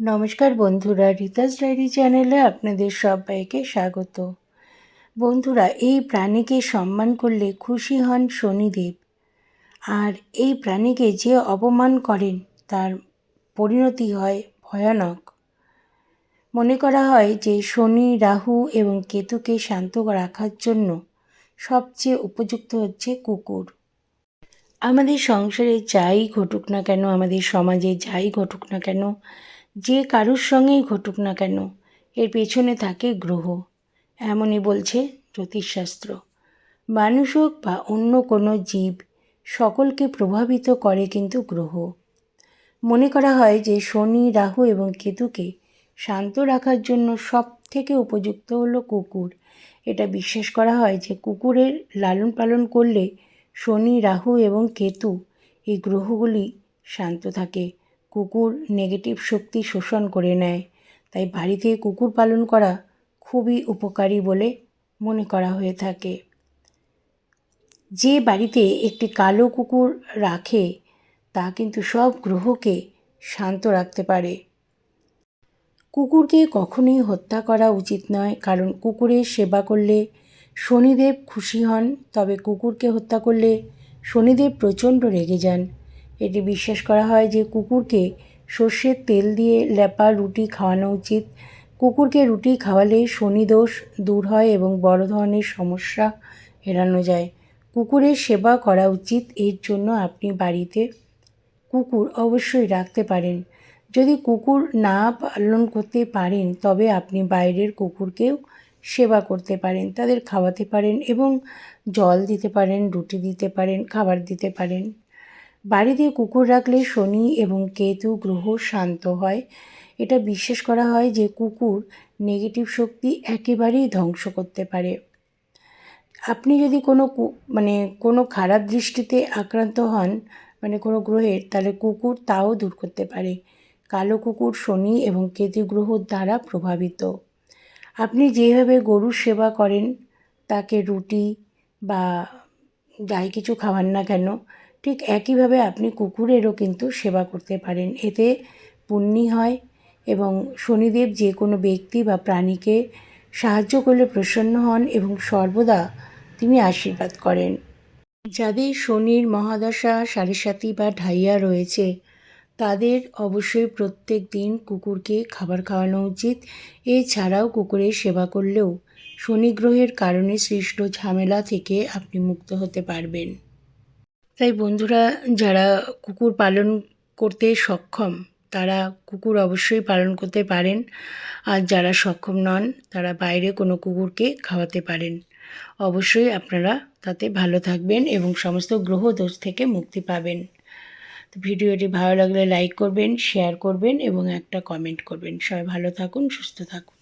নমস্কার বন্ধুরা, রিতাস ডায়েরি চ্যানেলে আপনাদের সবাইকে স্বাগত। বন্ধুরা, এই প্রাণীকে সম্মান করলে খুশি হন শনিদেব। আর এই প্রাণীকে যে অপমান করেন, তার পরিণতি হয় ভয়ানক। মনে করা হয় যে শনি, রাহু এবং কেতুকে শান্ত রাখার জন্য সবচেয়ে উপযুক্ত হচ্ছে কুকুর। আমাদের সংসারে যাই ঘটুক না কেন, আমাদের সমাজে যাই ঘটুক না কেন যে কারুর সঙ্গেই ঘটুক না কেন, এর পেছনে থাকে গ্রহ। এমনই বলছে জ্যোতিষশাস্ত্র। মানুষ হোক বা অন্য কোনো জীব, সকলকে প্রভাবিত করে কিন্তু গ্রহ। মনে করা হয় যে শনি, রাহু এবং কেতুকে শান্ত রাখার জন্য সব থেকে উপযুক্ত হলো কুকুর। এটা বিশ্বাস করা হয় যে কুকুরের লালন পালন করলে শনি, রাহু এবং কেতু এই গ্রহগুলি শান্ত থাকে। কুকুর নেগেটিভ শক্তি শোষণ করে নেয়। তাই বাড়িতে কুকুর পালন করা খুবই উপকারী বলে মনে করা হয়ে থাকে। যে বাড়িতে একটি কালো কুকুর রাখে, তা কিন্তু সব গ্রহকে শান্ত রাখতে পারে। কুকুরকে কখনোই হত্যা করা উচিত নয়, কারণ কুকুরের সেবা করলে শনিদেব খুশি হন, তবে কুকুরকে হত্যা করলে শনিদেব প্রচণ্ড রেগে যান। এটি বিশ্বাস করা হয় যে কুকুরকে সর্ষের তেল দিয়ে লেপা রুটি খাওয়ানো উচিত। কুকুরকে রুটি খাওয়ালে শনিদোষ দূর হয় এবং বড় ধরনের সমস্যা এড়ানো যায়। কুকুরের সেবা করা উচিত, এর জন্য আপনি বাড়িতে কুকুর অবশ্যই রাখতে পারেন। যদি কুকুর না পালন করতে পারেন, তবে আপনি বাইরের কুকুরকেও সেবা করতে পারেন। তাদের খাওয়াতে পারেন এবং জল দিতে পারেন, রুটি দিতে পারেন, খাবার দিতে পারেন। বাড়িতে কুকুর রাখলে শনি এবং কেতু গ্রহ শান্ত হয়। এটা বিশ্বাস করা হয় যে কুকুর নেগেটিভ শক্তি একেবারেই ধ্বংস করতে পারে। আপনি যদি কোনো মানে কোনো খারাপ দৃষ্টিতে আক্রান্ত হন মানে কোনো গ্রহের, তাহলে কুকুর তাও দূর করতে পারে। কালো কুকুর শনি এবং কেতু গ্রহ দ্বারা প্রভাবিত। আপনি যেভাবে গরুর সেবা করেন, তাকে রুটি বা যাই কিছু খাওয়ান না কেন ঠিক একইভাবে আপনি কুকুরেরও কিন্তু সেবা করতে পারেন। এতে পুণ্যি হয় এবং শনিদেব যে কোনো ব্যক্তি বা প্রাণীকে সাহায্য করলে প্রসন্ন হন এবং সর্বদা তিনি আশীর্বাদ করেন। যাদের শনির মহাদশা সাড়ে সাতি বা ঢাইয়া রয়েছে, তাদের অবশ্যই প্রত্যেক দিন কুকুরকে খাবার খাওয়ানো উচিত। এছাড়াও কুকুরের সেবা করলেও শনি গ্রহের কারণে সৃষ্ট ঝামেলা থেকে আপনি মুক্ত হতে পারবেন। তাই বন্ধুরা, যারা কুকুর পালন করতে সক্ষম, তারা কুকুর অবশ্যই পালন করতে পারেন। আর যারা সক্ষম নন, তারা বাইরে কোনো কুকুরকে খাওয়াতে পারেন। অবশ্যই আপনারা তাতে ভালো থাকবেন এবং সমস্ত গ্রহ দোষ থেকে মুক্তি পাবেন। তো ভিডিওটি ভালো লাগলে লাইক করবেন, শেয়ার করবেন এবং একটা কমেন্ট করবেন। সবাই ভালো থাকুন, সুস্থ থাকুন।